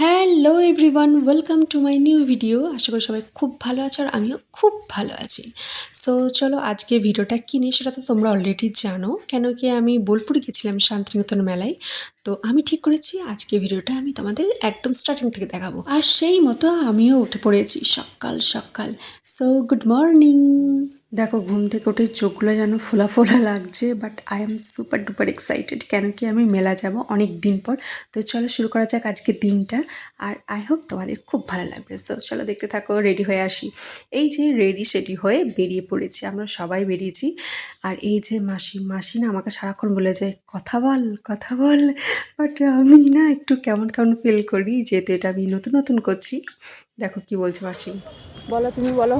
Hello everyone, welcome to my new video. আশা করি সবাই খুব ভালো আছো আর আমিও খুব ভালো আছি। সো চলো আজকের ভিডিওটা কী নিয়ে সেটা তো তোমরা অলরেডি জানো। কেন কি আমি বোলপুরে গেছিলাম শান্তিনিকেতন মেলায়। তো আমি ঠিক করেছি আজকে ভিডিওটা আমি তোমাদের একদম স্টার্টিং থেকে দেখাবো। আর সেই মতো আমিও উঠে পড়েছি সকাল সকাল। So good morning! দেখো, ঘুম থেকে উঠে চোখগুলো যেন ফোলা ফোলা লাগছে but I am super duper excited কেন কি আমি মেলা যাব অনেক দিন পর। তো চলো শুরু করা যাক আজকে দিনটা, আর আই হোপ তোমাদের খুব ভালো লাগবে। সো চলো দেখতে থাকো রেডি হয়ে আসি। এই যে রেডি সেডি হয়ে বেরিয়ে পড়েছি। আমরা সবাই বেরিয়েছি। আর এই যে মাসি মাসি না আমাকে সারাক্ষণ বলে যায় কথা বল কথা বল। বাট আমি না একটু কেমন কেমন ফিল করি, যেহেতু এটা আমি নতুন নতুন করছি। দেখো কি বলছে মাসি। বলো, তুমি বলো।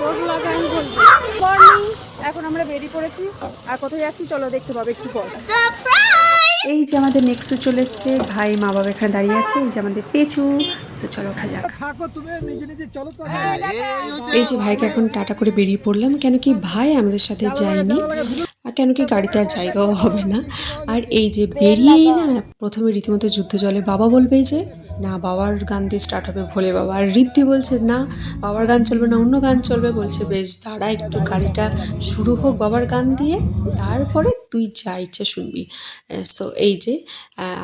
তোর লাগা আমি বলব। এখন আমরা বেরিয়ে পড়েছি। আর কোথায় যাচ্ছি চলো দেখতে পাবো একটু পর। এই যে আমাদের নেক্সট চলে এসছে ভাই মা বাবা এখানে দাঁড়িয়ে আছে এই যে আমাদের পেঁচু সো চলো ওঠা যাক। থাকো তুমি নিজে নিজে চলো এই যে ভাইকে এখন টাটা করে বেরিয়ে পড়লাম কেন কি ভাই আমাদের সাথে যায়নি। আর কেন কি গাড়িতে আর জায়গাও হবে না? আর এই যে বেরিয়েই না প্রথমে রীতিমতো যুদ্ধ জলে বাবা বলবে যে, না, বাবার গান দিয়ে স্টার্ট হবে ভোলে বাবা। আর ঋদ্ধি বলছে, না, বাবার গান চলবে না, অন্য গান চলবে। বলছে, বেশ, দাঁড়া একটু, গাড়িটা শুরু হোক বাবার গান দিয়ে, তারপরে তুই যা ইচ্ছা শুনবি। সো এই যে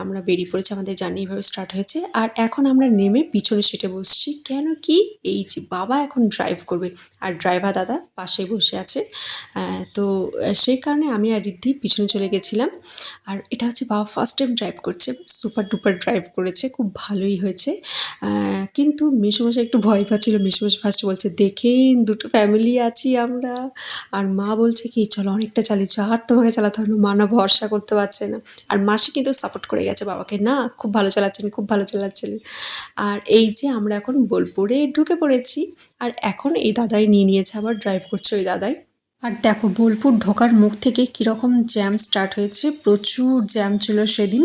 আমরা বেরিয়ে পড়েছি, আমাদের জার্নি এইভাবে স্টার্ট হয়েছে। আর এখন আমরা নেমে পিছনে সিটে বসছি। কেন কি? এই যে বাবা এখন ড্রাইভ করবে। আর ড্রাইভার দাদা পাশে বসে আছে। তো সেই কারণে আমি আর রিদ্ধি পিছনে চলে গেছিলাম। আর এটা হচ্ছে বাবা ফার্স্ট টাইম ড্রাইভ করছে। সুপার ডুপার ড্রাইভ করেছে। খুব ভালোই হয়েছে। কিন্তু মেসোমশাই একটু ভয় পাচ্ছিল। মেসোমশাই ফার্স্ট বলছে, দেখেন, দুটো ফ্যামিলি আছি আমরা। আর মা বলছে কি, চলো, অনেকটা চালিয়েছো আর তোমাকে চালাতে না মা না ভরসা করতে পারছে না। আর মাসি কিন্তু সাপোর্ট করে গেছে বাবাকে, না, খুব ভালো চালাচ্ছেন, খুব ভালো চালাচ্ছেন। আর এই যে আমরা এখন বোলপুরে ঢুকে পড়েছি, আর এখন এই দাদাই নিয়ে নিয়েছে, আবার ড্রাইভ করছে ওই দাদাই। আর দেখো বোলপুর ঢোকার মুখ থেকে কীরকম জ্যাম স্টার্ট হয়েছে প্রচুর জ্যাম ছিল সেদিন।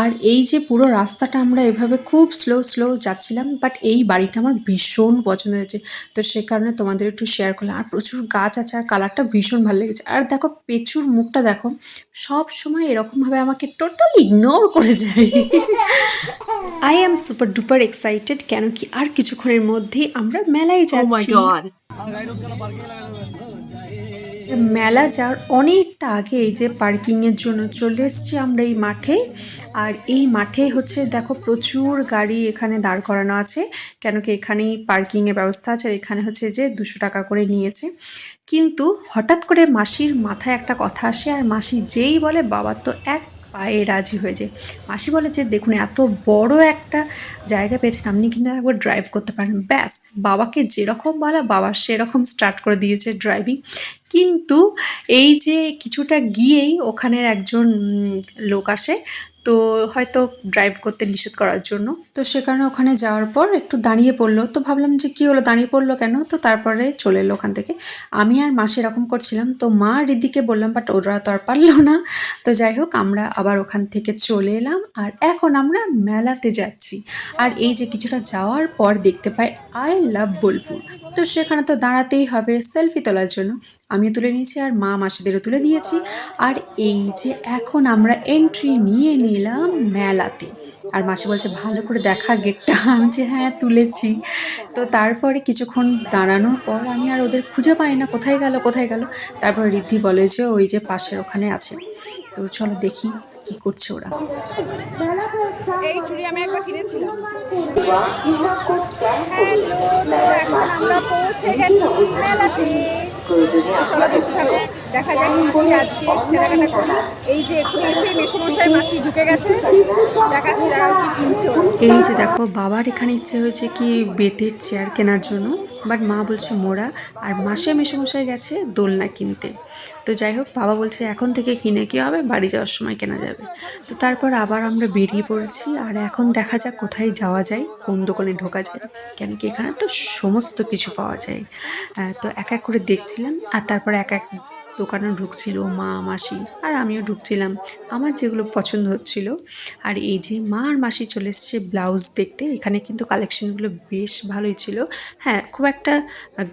আর এই যে পুরো রাস্তাটা আমরা এভাবে খুব স্লো স্লো যাচ্ছিলাম বাট এই বাড়িটা আমার ভীষণ পছন্দ হয়েছে। তো সে কারণে তোমাদের একটু শেয়ার করলাম। আর প্রচুর গাছ আছে আর কালারটা ভীষণ ভালো লেগেছে। আর দেখো পেঁচুর মুখটা দেখো সব সময় এরকমভাবে আমাকে টোটালি ইগনোর করে যায়। I am super duper excited কেন কি আর কিছুক্ষণের মধ্যেই আমরা মেলায় যাচ্ছি। মেলা যাওয়ার অনেকটা আগে এই যে পার্কিংয়ের জন্য চলে এসেছি আমরা এই মাঠে। আর এই মাঠে হচ্ছে দেখো প্রচুর গাড়ি এখানে দাঁড় করানো আছে কেন কি এখানেই পার্কিংয়ের ব্যবস্থা আছে আর এখানে হচ্ছে যে দুশো টাকা করে নিয়েছে। কিন্তু হঠাৎ করে মাসির মাথায় একটা কথা আসে আর মাসি যেই বলে বাবার তো এক পায়ে রাজি হয়ে যায়। মাসি বলে যে দেখুন এত বড় একটা জায়গা পেয়েছেন, আপনি কিন্তু একবার ড্রাইভ করতে পারেন। ব্যাস, বাবাকে যেরকম বলা বাবা সেরকম স্টার্ট করে দিয়েছে ড্রাইভিং কিন্তু এই যে কিছুটা গিয়েই ওখানের একজন লোক আসে তো হয়তো ড্রাইভ করতে নিষেধ করার জন্য। তো সে কারণে ওখানে যাওয়ার পর একটু দাঁড়িয়ে পড়ল। তো ভাবলাম যে কী হলো, দাঁড়িয়ে পড়ল কেন? তো তারপরে চলে এলো ওখান থেকে। আমি আর মা সেরকম করছিলাম। তো মা রিদিকে বললাম, বাট ওরা তো আর পারল না। তো যাই হোক, আমরা আবার ওখান থেকে চলে এলাম। আর এখন আমরা মেলাতে যাচ্ছি। আর এই যে কিছুটা যাওয়ার পর দেখতে পাই, আই লাভ বোলপুর। তো সেখানে তো দাঁড়াতেই হবে, সেলফি তোলার জন্য। আমিও তুলে নিয়েছি আর মা মাসিদেরও তুলে দিয়েছি। আর এই যে এখন আমরা এন্ট্রি নিয়ে নিলাম মেলাতে। আর মাসি বলছে, ভালো করে দেখা গেটটা। আমি যে হ্যাঁ তুলেছি। তো তারপরে কিছুক্ষণ দাঁড়ানোর পর আমি আর ওদের খুঁজে পাই না, কোথায় গেল কোথায় গেল। তারপর রিদ্ধি বলে যে, ওই যে পাশের ওখানে আছে। তো চলো দেখি কি করছে ওরা। এই চুড়ি আমি একবার কিনেছিলাম। আমরা পৌঁছে গেছি মেলাতে। চলো দেখা যাক কি আজকে কেনাকাটা এই যে এক্ষুনি এসে মেসোমশাই মাসি ঢুকে গেছে, দেখাচ্ছি দেখা কি কিনছে। এই যে দেখো, বাবার এখানে ইচ্ছে হয়েছে কি বেতের চেয়ার কেনার জন্য বাট মা বলছে মোড়া, আর মাসে মেশামশাই গেছে দোলনা কিনতে। তো যাই হোক, বাবা বলছে এখন থেকে কিনে কি হবে, বাড়ি যাওয়ার সময় কেনা যাবে। তো তারপর আবার আমরা বেরিয়ে পড়েছি, আর এখন দেখা যাক কোথায় যাওয়া যায়, কোন দোকানে ঢোকা যায়, কেন কি এখানে তো সমস্ত কিছু পাওয়া যায়। তো এক এক করে দেখছিলাম, আর তারপর এক এক দোকানেও ঢুকছিল মা মাসি আর আমিও ঢুকছিলাম। আমার যেগুলো পছন্দ হচ্ছিল আর এই যে মা আর মাসি চলে এসছে ব্লাউজ দেখতে এখানে কিন্তু কালেকশনগুলো বেশ ভালোই ছিল। হ্যাঁ খুব একটা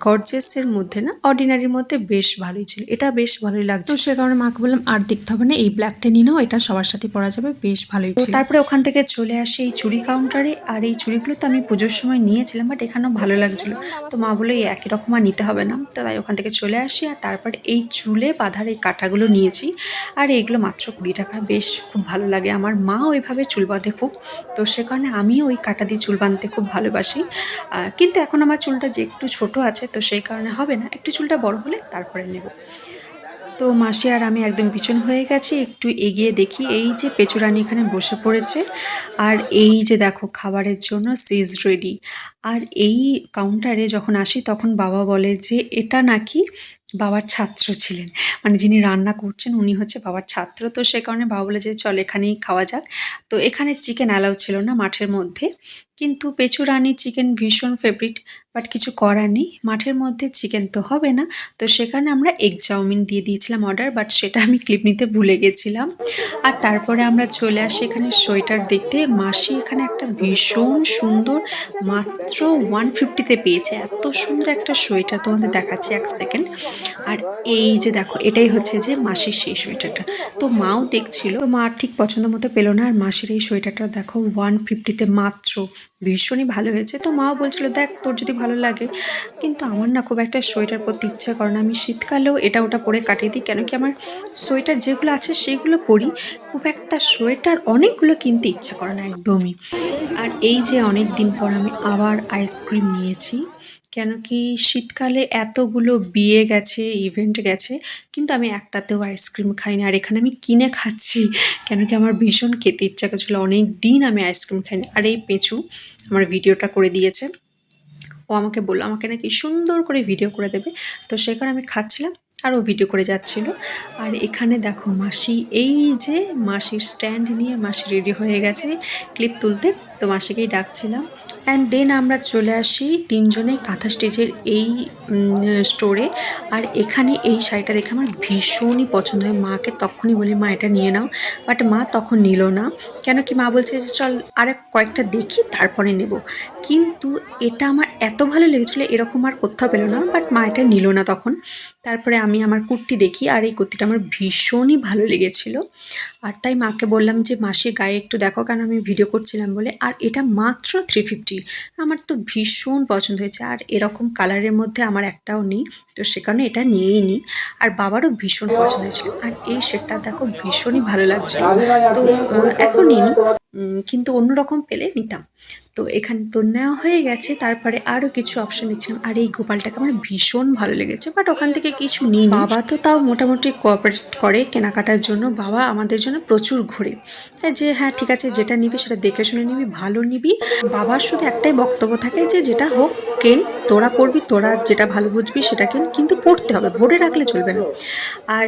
গর্জেসের মধ্যে না অর্ডিনারির মধ্যে বেশ ভালোই ছিল। এটা বেশ ভালোই লাগছে। তো সে কারণে মাকে বললাম আর দেখতে হবে না এই ব্ল্যাকটা নিয়ে নাও এটা সবার সাথে পরা যাবে বেশ ভালোই ছিল। তারপরে ওখান থেকে চলে আসি এই চুড়ি কাউন্টারে আর এই চুড়িগুলো তো আমি পুজোর সময় নিয়েছিলাম বাট এখানেও ভালো লাগছিল। তো মা বলে এই একই রকম আর নিতে হবে না। তো তাই ওখান থেকে চলে আসি আর তারপর এই চুলে বাঁধার এই কাঁটাগুলো নিয়েছি। আর এগুলো মাত্র কুড়ি টাকা। বেশ, খুব ভালো লাগে। আমার মা ওইভাবে চুল বাঁধে খুব। তো সে কারণে আমিও ওই কাঁটা দিয়ে চুল বাঁধতে খুব ভালোবাসি। কিন্তু এখন আমার চুলটা যে একটু ছোট আছে, তো সেই কারণে হবে না। একটু চুলটা বড় হলে তারপরে নেব। তো মাসি আর আমি একদম পিছন হয়ে গেছি। একটু এগিয়ে দেখি। এই যে পেচুরানি এখানে বসে পড়েছে। আর এই যে দেখো, খাবারের জন্য সিজ রেডি আর এই কাউন্টারে যখন আসি, তখন বাবা বলে যে, এটা নাকি বাবার ছাত্র ছিলেন। মানে যিনি রান্না করছেন উনি হচ্ছে বাবার ছাত্র। তো সে কারণে বাবা বলে যে, চল এখানেই খাওয়া যাক। তো এখানে চিকেন অ্যালাউ ছিল না মাঠের মধ্যে। কিন্তু পেচু রানী চিকেন ভীষণ ফেভারিট বাট কিছু করার নেই। মাঠের মধ্যে চিকেন তো হবে না। তো সেখানে আমরা এগ চাউমিন দিয়ে দিয়েছিলাম অর্ডার বাট সেটা আমি ক্লিপ নিতে ভুলে গেছিলাম। আর তারপরে আমরা চলে আসি এখানে সোয়েটার দেখতে। মাসি এখানে একটা ভীষণ সুন্দর মাত্র ওয়ান ফিফটিতে পেয়েছে। এত সুন্দর একটা সোয়েটার তোমাদের দেখাচ্ছি এক সেকেন্ড আর এই যে দেখো, এটাই হচ্ছে যে মাসির সেই সোয়েটারটা। তো মাও দেখছিল মা ঠিক পছন্দ মতো পেল না। আর মাসির এই সোয়েটারটা দেখো ওয়ান ফিফটিতে মাত্র। ভীষণই ভালো হয়েছে। তো মাও বলছিল, দেখ, তোর যদি ভালো লাগে। কিন্তু আমার না খুব একটা সোয়েটার পরতে ইচ্ছা করে না। আমি শীতকালেও এটা ওটা পরে কাটিয়ে দিই। কেন কি আমার সোয়েটার যেগুলো আছে সেগুলো পরি। খুব একটা সোয়েটার অনেকগুলো কিনতে ইচ্ছা করে না একদমই। আর এই যে অনেক দিন পর আমি আবার আইসক্রিম নিয়েছি। কেন কি শীতকালে এতগুলো বিয়ে গেছে ইভেন্ট গেছে, কিন্তু আমি একটাতেও আইসক্রিম খাই না আর এখানে আমি কিনে খাচ্ছি। কেন কি আমার ভীষণ খেতে ইচ্ছা করছিল। অনেক দিন আমি আইসক্রিম খাইনি। আর এই পেঁচু আমার ভিডিওটা করে দিয়েছে। ও আমাকে বলল, আমাকে নাকি সুন্দর করে ভিডিও করে দেবে। তো সে কারণে আমি খাচ্ছিলাম। আর ও ভিডিও করে যাচ্ছিল। আর এখানে দেখো মাসি, এই যে মাসির স্ট্যান্ড নিয়ে মাসি রেডি হয়ে গেছে ক্লিপ তুলতে। তো মাসিকেই ডাকছিলাম। অ্যান্ড দেন আমরা চলে আসি তিনজনে কাঁথা স্টেজের এই স্টোরে আর এখানে এই শাড়িটা দেখে আমার ভীষণই পছন্দ হয়। মাকে তখনই বলি, মা, এটা নিয়ে নাও। বাট মা তখন নিল না। কেন কি মা বলছে, যে চল আর কয়েকটা দেখি, তারপরে নেব। কিন্তু এটা আমার এত ভালো লেগেছিলো, এরকম আর কোথাও পেল না। বাট মা এটা নিল না তখন। তারপরে আমি আমার কুর্তি দেখি, আর এই কুর্তিটা আমার ভীষণই ভালো লেগেছিলো। আর তাই মাকে বললাম যে, মাসির গায়ে একটু দেখো কেন আমি ভিডিও করছিলাম বলে। আর এটা মাত্র থ্রি ফিফটি আমার তো ভীষণ পছন্দ হয়েছে আর এরকম কালারের মধ্যে আমার একটাও নেই, তো সে কারণে এটা নিয়েই নিই। আর বাবারও ভীষণ পছন্দ হয়েছিল। আর এই সেটটা দেখো ভীষণই ভালো লাগছিল। তো এখন নিই কিন্তু অন্যরকম পেলে নিতাম। তো এখানে তো নেওয়া হয়ে গেছে, তারপরে আরও কিছু অপশন দেখছিলাম। আর এই গোপালটাকে আমার ভীষণ ভালো লেগেছে বাট ওখান থেকে কিছু নিই বাবা তো তাও মোটামুটি কোঅপারেট করে কেনাকাটার জন্য, বাবা আমাদের জন্য প্রচুর ঘোরে। যে হ্যাঁ ঠিক আছে, যেটা নিবি সেটা দেখে শুনে নিবি, ভালো নিবি। বাবার শুধু একটাই বক্তব্য থাকে যে, যেটা হোক, কেন, তোরা পড়বি, তোরা যেটা ভালো বুঝবি সেটা কেন, কিন্তু পড়তে হবে, ভরে রাখলে চলবে না। আর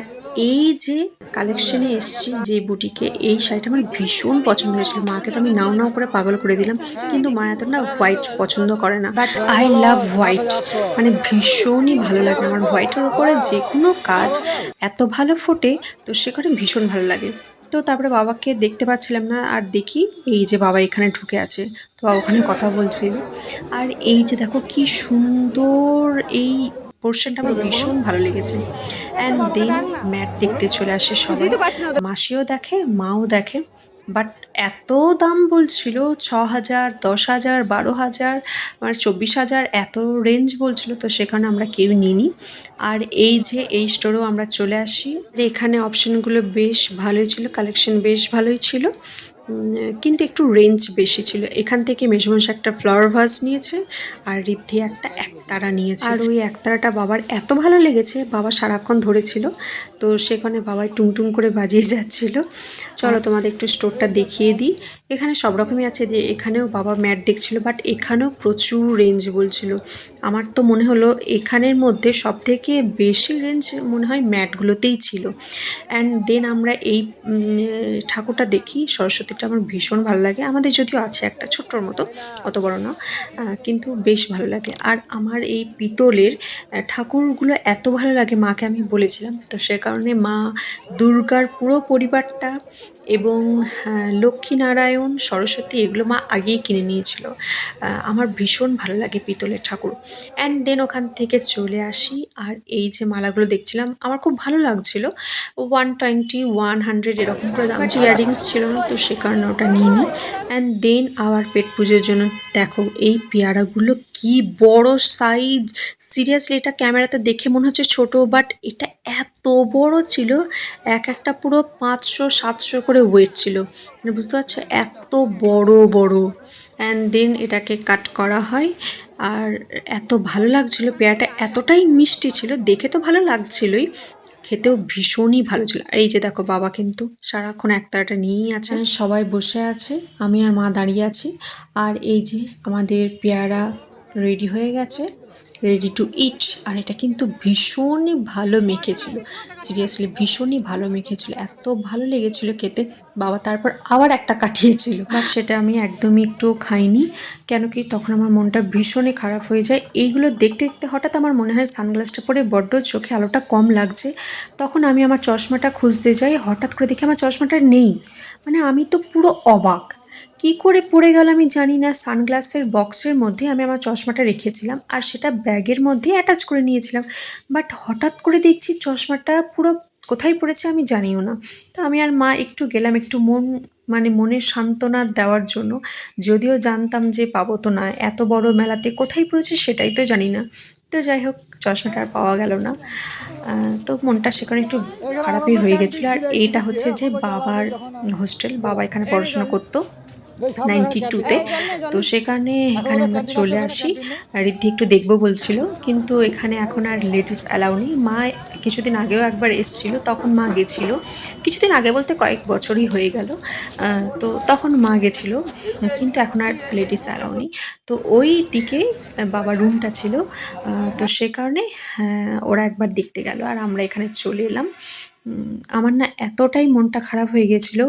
এই যে কালেকশনে এসছি, যে বুটিকে, এই শাড়িটা আমার ভীষণ পছন্দ হয়েছিল। মাকে তো আমি নাও নাও করে পাগল করে দিলাম। কিন্তু মা এত না হোয়াইট পছন্দ করে না। বাট আই লাভ হোয়াইট মানে ভীষণই ভালো লাগে আমার হোয়াইটের উপরে যে কোনো কাজ এত ভালো ফোটে তো সেখানে ভীষণ ভালো লাগে। তো তারপরে বাবাকে দেখতে পাচ্ছিলাম না, আর দেখি এই যে বাবা এখানে ঢুকে আছে। তো বাবা ওখানে কথা বলছিল আর এই যে দেখো কি সুন্দর এই পোর্শনটা আমার ভীষণ ভালো লেগেছে। অ্যান্ড দেন ম্যাট দেখতে চলে আসে সবাই। মাসিও দেখে, মাও দেখে। বাট এত দাম বলছিল ছ হাজার দশ হাজার বারো হাজার মানে চব্বিশ হাজার এত রেঞ্জ বলছিল, তো সেখানে আমরা কেউ নিইনি। আর এই যে এই স্টোরেও আমরা চলে আসি, এখানে অপশানগুলো বেশ ভালোই ছিল কালেকশন বেশ ভালোই ছিল। কিন্তু একটু রেঞ্জ বেশি ছিল। এখান থেকে মেজমাস একটা ফ্লাওয়ার ভাস নিয়েছে আর রিদ্ধি একটা একতারা নিয়েছে। আর ওই একতারাটা বাবার এত ভালো লেগেছে, বাবা সারাক্ষণ ধরেছিল। তো সেখানে বাবাই টুমটুম করে বাজিয়ে যাচ্ছিল। চলো তোমাদের একটু স্টোরটা দেখিয়ে দিই। এখানে সব রকমই আছে যে এখানেও বাবা ম্যাট দেখছিল বাট এখানেও প্রচুর রেঞ্জ বলছিল। আমার তো মনে হলো এখানের মধ্যে সব থেকে বেশি রেঞ্জ মনে হয় ম্যাটগুলোতেই ছিল। অ্যান্ড দেন আমরা এই ঠাকুরটা দেখি, সরস্বতীটা আমার ভীষণ ভালো লাগে। আমাদের যদিও আছে একটা ছোট্টর মতো, অত বড় না কিন্তু বেশ ভালো লাগে। আর আমার এই পিতলের ঠাকুরগুলো এত ভালো লাগে মাকে আমি বলেছিলাম। তো সে কারণে মা দুর্গার পুরো পরিবারটা এবং আহ, লক্ষ্মীনারায়ণ সরস্বতী এগুলো মা আগেই কিনে নিয়েছিল। আমার ভীষণ ভালো লাগে পিতলের ঠাকুর। অ্যান্ড দেন ওখান থেকে চলে আসি আর এই যে মালাগুলো দেখছিলাম আমার খুব ভালো লাগছিল। ওয়ান টোয়েন্টি ওয়ান হান্ড্রেড এরকম করে দাম। ইয়ারিংস ছিল না তো সে কারণে ওটা নিয়ে নিই অ্যান্ড দেন আবার পেট পুজোর জন্য দেখো এই পেয়ারাগুলো কি বড় সাইজ সিরিয়াসলি এটা ক্যামেরাতে দেখে মনে হচ্ছে ছোট বাট এটা এত বড় ছিল, এক একটা পুরো পাঁচশো, সাতশো করে ওয়েট ছিল। মানে বুঝতে পারছ? এত বড় বড়। অ্যান্ড দেন এটাকে কাট করা হয়। আর এত ভালো লাগছিল, পেয়ারাটা এতটাই মিষ্টি ছিল, দেখে তো ভালো লাগছিলই, খেতেও ভীষণই ভালো ছিল। এই যে দেখো, বাবা কিন্তু সারাক্ষণ একতারাটা নিয়েই আছে। সবাই বসে আছে, আমি আর মা দাঁড়িয়ে আছি। আর এই যে আমাদের পেয়ারা রেডি হয়ে গেছে রেডি টু ইট আর এটা কিন্তু ভীষণই ভালো মেখেছিল সিরিয়াসলি ভীষণই ভালো মেখেছিল, এত ভালো লেগেছিল খেতে। বাবা তারপর আবার একটা কাটিয়েছিল। বাট সেটা আমি একদমই একটু খাইনি, কেন কি তখন আমার মনটা ভীষণই খারাপ হয়ে যায়। এইগুলো দেখতে দেখতে হঠাৎ আমার মনে হয় সানগ্লাসটা পরে বড্ড চোখে আলোটা কম লাগছে। তখন আমি আমার চশমাটা খুঁজতে যাই, হঠাৎ করে দেখি আমার চশমাটা নেই। মানে আমি তো পুরো অবাক। কি করে পড়ে গেল আমি জানি না। সানগ্লাসের বক্সের মধ্যে আমি আমার চশমাটা রেখেছিলাম আর সেটা ব্যাগের মধ্যে অ্যাটাচ করে নিয়েছিলাম। বাট হঠাৎ করে দেখছি চশমাটা পুরো কোথায় পড়েছে আমি জানিও না। তো আমি আর মা একটু গেলাম একটু মন মানে মনের সান্ত্বনা দেওয়ার জন্য। যদিও জানতাম যে পাবো তো না, এত বড় মেলাতে কোথায় পড়েছে সেটাই তো জানি না। তো যাই হোক, চশমাটা আর পাওয়া গেল না। তো মনটা সেখানে একটু খারাপই হয়ে গেছিল। আর এইটা হচ্ছে যে বাবার হোস্টেল বাবা এখানে পড়াশোনা করতো। নাইনটি টুতে। তো সেখানে এখানে আমরা চলে আসি। আর রিদ্ধি একটু দেখব বলছিল কিন্তু এখানে এখন আর লেডিস অ্যালাউ নেই। মা কিছুদিন আগেও একবার এসছিল তখন মা গেছিল। কিছুদিন আগে বলতে কয়েক বছরই হয়ে গেল। তো তখন মা গেছিল কিন্তু এখন আর লেডিস অ্যালাউ নেই। তো ওই দিকে বাবার রুমটা ছিল। তো সে কারণে হ্যাঁ, ওরা একবার দেখতে গেল। আর আমরা এখানে চলে এলাম। আমার না এতটাই মনটা খারাপ হয়ে গেছিল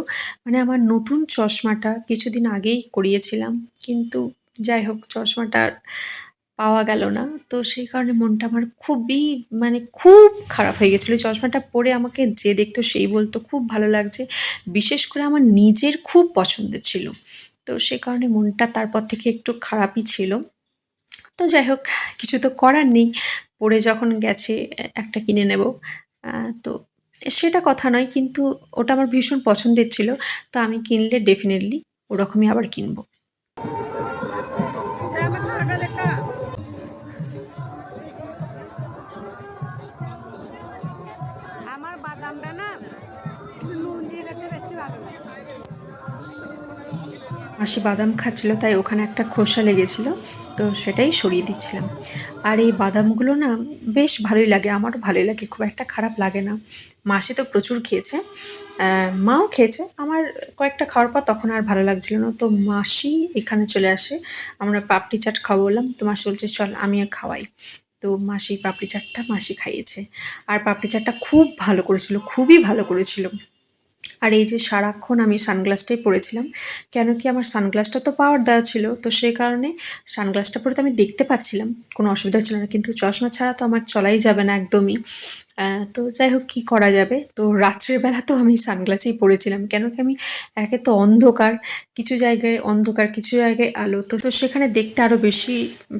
মানে আমার নতুন চশমাটা কিছুদিন আগেই করিয়েছিলাম, কিন্তু যাই হোক চশমাটা পাওয়া গেল না, তো সেই কারণে মনটা আমার খুবই মানে খুব খারাপ হয়ে গেছিল। চশমাটা পরে আমাকে যে দেখতো সেই বলতো, খুব ভালো লাগছে। বিশেষ করে আমার নিজের খুব পছন্দের ছিল, তো সে কারণে মনটা তারপর থেকে একটু খারাপই ছিল। তো যাই হোক, কিছু তো করার নেই, পরে যখন গেছে একটা কিনে নেব তো সেটা কথা নয়, কিন্তু ওটা আমার ভীষণ পছন্দের ছিল, তা আমি কিনলে ডেফিনেটলি ওরকমই আবার কিনবো। মাসি বাদাম খাচ্ছিল, তাই ওখানে একটা খোসা লেগেছিল, তো সেটাই সরিয়ে দিচ্ছিলাম। আর এই বাদামগুলো না বেশ ভালোই লাগে, আমারও ভালোই লাগে, খুব একটা খারাপ লাগে না। মাসি তো প্রচুর খেয়েছে মাও খেয়েছে, আমার কয়েকটা খাওয়ার পর তখন আর ভালো লাগছিল না, তো মাসি এখানে চলে আসে, আমরা পাপড়ি চাট খাব বললাম, তো মাসি বলছে, চল আমি আর খাওয়াই। তো মাসি পাপড়ি চাটটা মাসি খাইয়েছে, আর পাপড়ি চাটটা খুব ভালো করেছিল, খুবই ভালো করেছিল। আর এই যে সারাক্ষণ আমি সানগ্লাসটাই পরেছিলাম, কেন কি আমার সানগ্লাসটা তো পাওয়ার দেওয়া ছিল, তো সেই কারণে সানগ্লাসটা পরে তো আমি দেখতে পাচ্ছিলাম, কোনো অসুবিধা ছিল না, কিন্তু চশমা ছাড়া তো আমার চলাই যাবে না একদমই। তো যাই হোক, কী করা যাবে? তো রাত্রের বেলা তো আমি সানগ্লাসেই পরেছিলাম কেন কি আমি একে তো অন্ধকার, কিছু জায়গায় অন্ধকার, কিছু জায়গায় আলো। তো তো সেখানে দেখতে আরও বেশি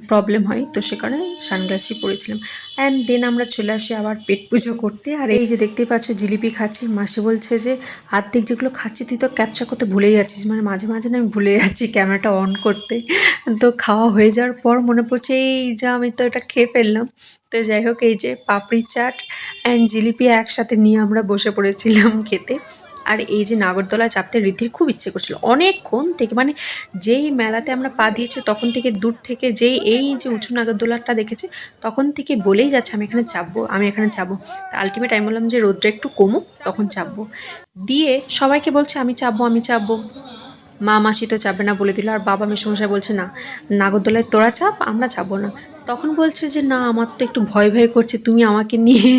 প্রবলেম হয়, তো সে কারণে সানগ্লাসই পরেছিলাম অ্যান্ড দেন আমরা চলে আসি আবার পেট পুজো করতে। আর এই যে দেখতেই পাচ্ছ, জিলিপি খাচ্ছি। মাসি বলছে যে, আর্ধেক যেগুলো খাচ্ছি, তুই তো ক্যাপচার করতে ভুলেই যাচ্ছিস। মানে মাঝে মাঝে না আমি ভুলে যাচ্ছি ক্যামেরাটা অন করতে। তো খাওয়া হয়ে যাওয়ার পর মনে পড়ছে, এই যা, আমি তো এটা খেয়ে ফেললাম। তো যাই হোক, এই যে পাপড়ি চাট অ্যান্ড জিলিপি একসাথে নিয়ে আমরা বসে পড়েছিলাম খেতে। আর এই যে নাগরদোলা চাপতে ঋদ্ধির খুব ইচ্ছে করছিল। অনেকক্ষণ থেকে মানে যেই মেলাতে আমরা পা দিয়েছি, তখন থেকে দূর থেকে যেই এই যে উঁচু নাগরদোলাটা দেখেছে, তখন থেকে বলেই যাচ্ছে, আমি এখানে চাপবো, আমি এখানে চাপবো। তা আলটিমেট আমি বললাম যে, রোদটা একটু কমুক, তখন চাপবো। দিয়ে সবাইকে বলছে, আমি চাপবো আমি চাপবো। মা মাসি তো চাপবে না বলে দিল, আর বাবা মেসমশাই বলছে, না, নাগরদোলায় তোরা চাপ, আমরা যাব না। তখন বলছে যে, না, আমার তো একটু ভয় ভয় করছে, তুমি আমাকে নিয়ে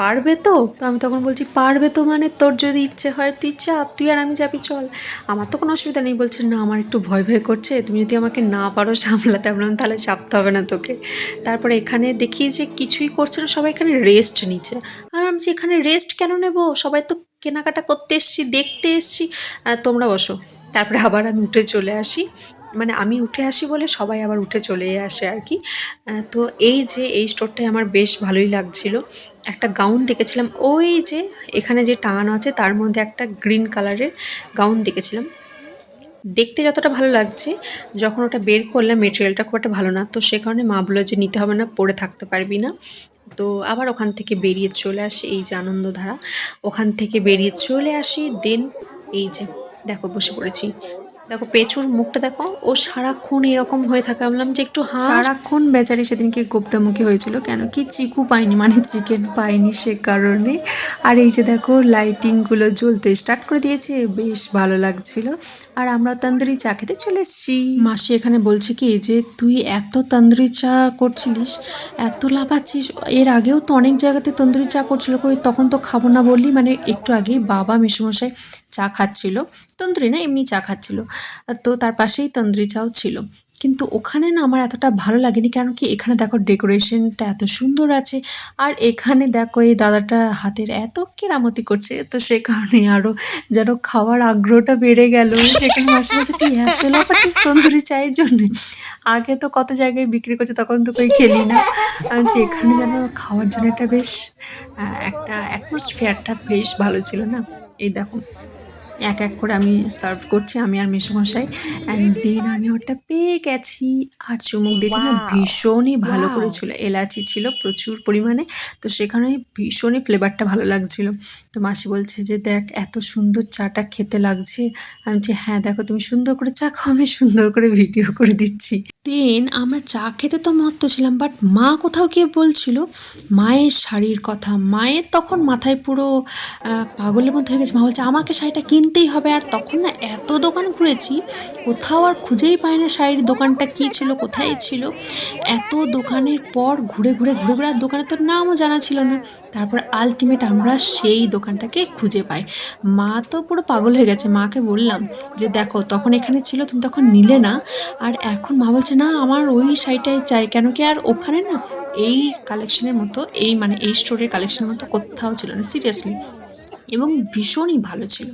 পারবে তো? তো আমি তখন বলছি, পারবে তো মানে তোর যদি ইচ্ছে হয়, তুই চাপ, তুই আর আমি যাবি চল। আমার তো কোনো অসুবিধা নেই, বলছে, না, আমার একটু ভয় ভয় করছে, তুমি যদি আমাকে না পারো সামলাতে বললাম তাহলে চাপতে হবে না তোকে। তারপরে এখানে দেখি যে, কিছুই করছে না, সবাই এখানে রেস্ট নিচ্ছে। আর আমি যে, এখানে রেস্ট কেন নেব? সবাই তো কেনাকাটা করতে এসছি, দেখতে এসছি। তোমরা বসো। তারপরে আবার আমি উঠে চলে আসি। মানে আমি উঠে আসি বলে সবাই আবার উঠে চলে আসে আর কি। তো এই যে এই স্টোরটায় আমার বেশ ভালোই লাগছিল। একটা গাউন দেখেছিলাম। ওই যে এখানে যে টাঙানো আছে তার মধ্যে একটা গ্রিন কালারের গাউন দেখেছিলাম। দেখতে যতটা ভালো লাগছে, যখন ওটা বের করলাম মেটেরিয়ালটা খুব একটা ভালো না। তো সে কারণে মা বলল যে নিতে হবে না, পরে থাকতে পারবি না। তো আবার ওখান থেকে বেরিয়ে চলে আসি, এই যে আনন্দধারা। ওখান থেকে বেরিয়ে চলে আসি দেন এই যে দেখো বসে পড়েছি। দেখো পেঁচুর মুখটা দেখো ও সারাক্ষণ এরকম হয়ে থাকে। বললাম যে একটু হাঁ সারাক্ষণ বেচারি সেদিনকে গোপ্তামুখী হয়েছিল কেন? কি চিকু পাইনি মানে চিকেন পাইনি সে কারণে। আর এই যে দেখো লাইটিংগুলো জ্বলতে স্টার্ট করে দিয়েছে বেশ ভালো লাগছিল। আর আমরা তন্দুরি চা খেতে চলে এসেছি। মাসি এখানে বলছে কি যে তুই এত তন্দুরি চা করছিলিস এত লাফাচ্ছিস এর আগেও তো অনেক জায়গাতে তন্দুরি চা করছিল কই তখন তো খাব না বললি। মানে একটু আগেই বাবা মেসোমশাই চা খাচ্ছিল। তন্দুরি না এমনি চা খাচ্ছিল। তো তার পাশেই তন্দুরি চাও ছিল। কিন্তু ওখানে না আমার এতটা ভালো লাগেনি কারণ কি এখানে দেখো ডেকোরেশনটা এত সুন্দর আছে, আর এখানে দেখো এই দাদাটা হাতের এত কেরামতি করছে, তো সে কারণে আরও যেন খাওয়ার আগ্রহটা বেড়ে গেল। সেখানে মাসে বলছে তুই এত লাফাচ্ছিস তন্দুরি চায়ের জন্য? আগে তো কত জায়গায় বিক্রি করছে, তখন তো কই খেলি না। যে এখানে যেন খাওয়ার জন্য একটা বেশ একটা অ্যাটমসফিয়ারটা বেশ ভালো ছিল না? এই দেখো এক এক করে আমি সার্ভ করছি আমি আর মেসোমশাই। অ্যান্ড দেন আমি ওটা পেয়ে গেছি। আর চুমুক দিতে না ভীষণই ভালো করেছিল। এলাচি ছিল প্রচুর পরিমাণে। তো সেখানে ভীষণই ফ্লেভারটা ভালো লাগছিল। তো মাসি বলছে যে দেখ এত সুন্দর চাটা খেতে লাগছে। আমি বলছি হ্যাঁ দেখো তুমি সুন্দর করে চা খাও আমি সুন্দর করে ভিডিও করে দিচ্ছি। দেন আমরা চা খেতে তো মত্ত ছিলাম বাট মা কোথাও গিয়ে বলছিল, মায়ের শাড়ির কথা। মায়ের তখন মাথায় পুরো পাগলের মধ্যে হয়ে গেছে। মা বলছে, আমাকে শাড়িটা কিনতেই হবে। আর তখন না এত দোকান ঘুরেছি, কোথাও আর খুঁজেই পাই না শাড়ির দোকানটা কী ছিল, কোথায় ছিল। এত দোকানের পর ঘুরে ঘুরে ঘুরে ঘুরে দোকানের তো নামও জানা ছিল না। তারপর আলটিমেট আমরা সেই দোকানটাকে খুঁজে পাই। মা তো পুরো পাগল হয়ে গেছে। মাকে বললাম যে, দেখো, তখন এখানে ছিল, তুমি তখন নিলে না। আর এখন মা বলছে না, আমার ওই শাড়িটাই চাই। কেন কি আর ওখানে না এই কালেকশনের মতো, এই মানে এই স্টোরের কালেকশনের মতো কোথাও ছিল না সিরিয়াসলি এবং ভীষণই ভালো ছিল।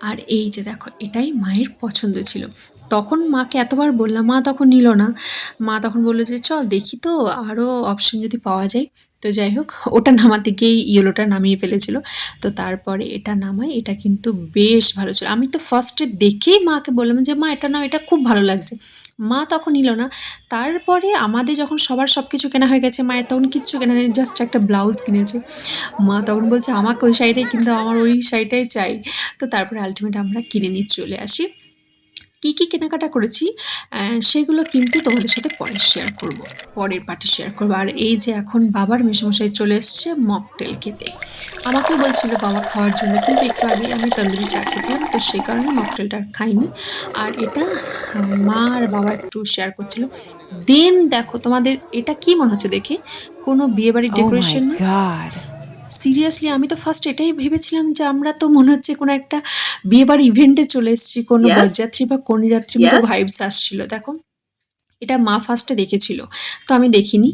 আর এই যে দেখো, এটাই মায়ের পছন্দ ছিল। তখন মাকে এতবার বললাম, মা তখন নিল না। মা তখন বলল যে, চল দেখি তো আরও অপশন যদি পাওয়া যায়। তো যাই হোক, ওটা নামাতে গিয়েই ইয়েলোটা নামিয়ে ফেলেছিল। তো তারপরে এটা নামাই এটা কিন্তু বেশ ভালো ছিল। আমি তো ফার্স্টে দেখেই মাকে বললাম যে, মা, এটা নাও, এটা খুব ভালো লাগছে। মা তখন নিল না। তারপরে আমাদের যখন সবার সব কিছু কেনা হয়ে গেছে, মায়ের তখন কিচ্ছু কেনা নেই জাস্ট একটা ব্লাউজ কিনেছে। মা তখন বলছে, আমাকে ওই শাড়িটাই কিন্তু আমার ওই শাড়িটাই চাই। তো তারপরে আলটিমেট আমরা কিনে নিয়ে চলে আসি। কী কী কেনাকাটা করেছি সেগুলো কিন্তু তোমাদের সাথে পরে শেয়ার করব পরের পার্টি শেয়ার করব। আর এই যে এখন বাবার মেশামশাই চলে এসছে মকটেল খেতে। আমাকে বলছিল বাবা খাওয়ার জন্য কিন্তু একটু আগে আমি তন্দুরি চা খেয়েছিলাম তো সেই কারণে মকটেলটা আর খাইনি। আর এটা মা আর বাবা একটু শেয়ার করছিল। দেন দেখো তোমাদের এটা কি মনে হচ্ছে দেখে? কোনো বিয়েবাড়ির ডেকোরেশন না? God. সিরিয়াসলি আমি তো ফার্স্ট এটাই ভেবেছিলাম যে আমরা তো মনে হচ্ছে কোনো একটা বিয়েবাড়ি ইভেন্টে চলে এসেছি কোনো. বরযাত্রী বা কন্যাযাত্রীর মতো. ভাইবস আসছিল দেখো এটা মা ফার্স্টে দেখেছিল তো আমি দেখিনি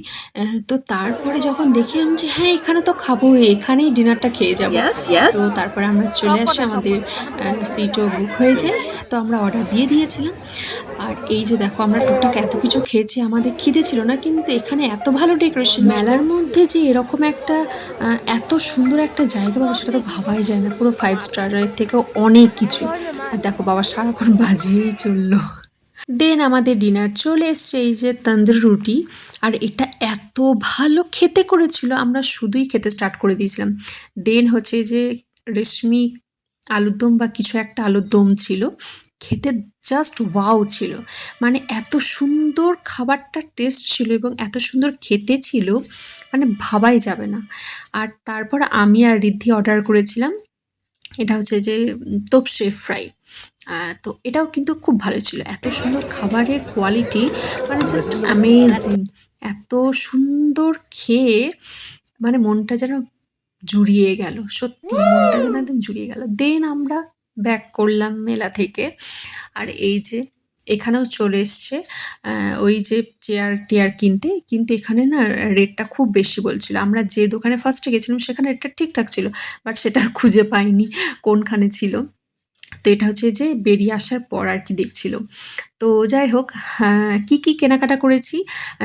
তো তারপরে যখন দেখি আমি যে হ্যাঁ এখানে তো খাব এখানেই ডিনারটা খেয়ে যাব. তো তারপরে আমরা চলে আসি আমাদের সিটও বুক হয়ে যায় তো আমরা অর্ডার দিয়ে দিয়েছিলাম আর এই যে দেখো, আমরা টুকটাক এত কিছু খেয়েছি, আমাদের খিদে ছিল না, কিন্তু এখানে এত ভালো ডেকোরেশন মেলার মধ্যে যে এরকম একটা এত সুন্দর একটা জায়গা পাবো, সেটা তো ভাবাই যায় না, পুরো ফাইভ স্টারের থেকেও অনেক কিছু আর দেখো, বাবা সারাক্ষণ বাজিয়েই চলল। দেন আমাদের ডিনার চলে এসছে, এই যে তন্দুর রুটি। আর এটা এত ভালো খেতে করেছিল, আমরা শুধুই খেতে স্টার্ট করে দিয়েছিলাম। দেন হচ্ছে যে রেশমি আলুর দম বা কিছু একটা আলুর দম ছিল। খেতে জাস্ট ওয়াও ছিল। মানে এত সুন্দর খাবারটা টেস্ট ছিল এবং এত সুন্দর খেতে ছিল মানে ভাবাই যাবে না। আর তারপর আমি আর রিদ্ধি অর্ডার করেছিলাম, এটা হচ্ছে যে তোপসে ফ্রাই তো এটাও কিন্তু খুব ভালো ছিল। এত সুন্দর খাবারের কোয়ালিটি মানে জাস্ট অ্যামেজিং এত সুন্দর খেয়ে মানে মনটা যেন জুড়িয়ে গেল। সত্যি, মনটা যেন একদম জুড়িয়ে গেল। দেন আমরা ব্যাক করলাম মেলা থেকে। আর এই যে এখানেও চলে এসছে ওই যে চেয়ার টেয়ার কিনতে। কিন্তু এখানে না রেটটা খুব বেশি বলছিল। আমরা যে দোকানে ফার্স্টে গেছিলাম, সেখানে রেটটা ঠিকঠাক ছিল বাট সেটা আর খুঁজে পাইনি কোনখানে ছিল। তো এটা হচ্ছে যে বেরিয়ে আসার পর আর কি দেখছিল। তো যাই হোক হ্যাঁ, কি কি কেনাকাটা করেছি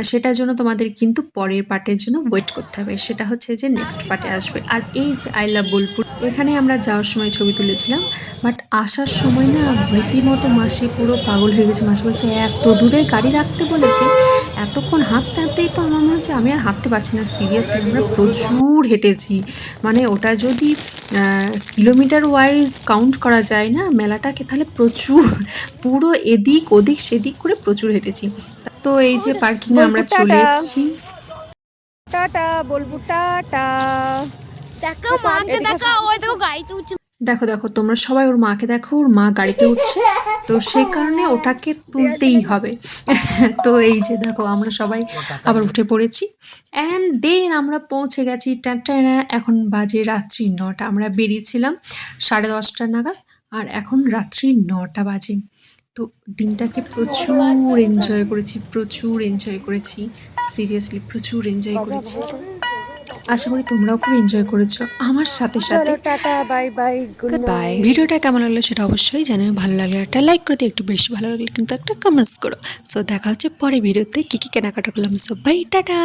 সেটার জন্য তোমাদের কিন্তু পরের পার্টের জন্য ওয়েট করতে হবে। সেটা হচ্ছে যে নেক্সট পার্টে আসবে। আর এই যে আই লাভ বোলপুর এখানে আমরা যাওয়ার সময় ছবি তুলেছিলাম বাট আসার সময় না রীতিমতো মাসি পুরো পাগল হয়ে গেছে। মাসি বলছে এত দূরে গাড়ি রাখতে বলেছে এতক্ষণ হাঁটতে হাঁটতেই তো আমার মনে হচ্ছে আমি আর হাঁটতে পারছি না সিরিয়াসলি আমরা প্রচুর হেঁটেছি। মানে ওটা যদি কিলোমিটার ওয়াইজ কাউন্ট করা যায় না মেলাটাকে তাহলে প্রচুর পুরো এদিক ওদিক সেদিক করে প্রচুর হেঁটেছি। তো এই যে পার্কিংয়ে আমরা চলে। এসেছি। টাটা বলব টাটা। দেখো মাকে দেখো ওই দেখো গাড়িতে উঠছে। দেখো দেখো, তোমরা সবাই ওর মাকে দেখো, ওর মা গাড়িতে উঠছে। তো সেই কারণে ওটাকে তুলতেই হবে। তো এই যে দেখো, আমরা সবাই আবার উঠে পড়েছি। অ্যান্ড দেন আমরা পৌঁছে গেছি টাটা এখন বাজে রাত্রি নটা। আমরা বেরিয়েছিলাম সাড়ে দশটা নাগাদ, আর এখন রাত্রি নটা বাজে। তো দিনটাকে প্রচুর এনজয় করেছি, প্রচুর এনজয় করেছি। সিরিয়াসলি প্রচুর এনজয় করেছি। আশা করি তোমরাও খুব এনজয় করেছ। আমার সাথে সাথে tata bye bye good bye ভিডিওটা কেমন লাগল সেটা অবশ্যই জানাবে ভালো লাগলে একটা লাইক করতে একটু বেশি ভালো লাগলে কিন্তু একটা কমেন্টস করো। সো দেখা হচ্ছে পরে ভিডিওতে কী কী কেনাকাটা করলাম সো বাই টাটা।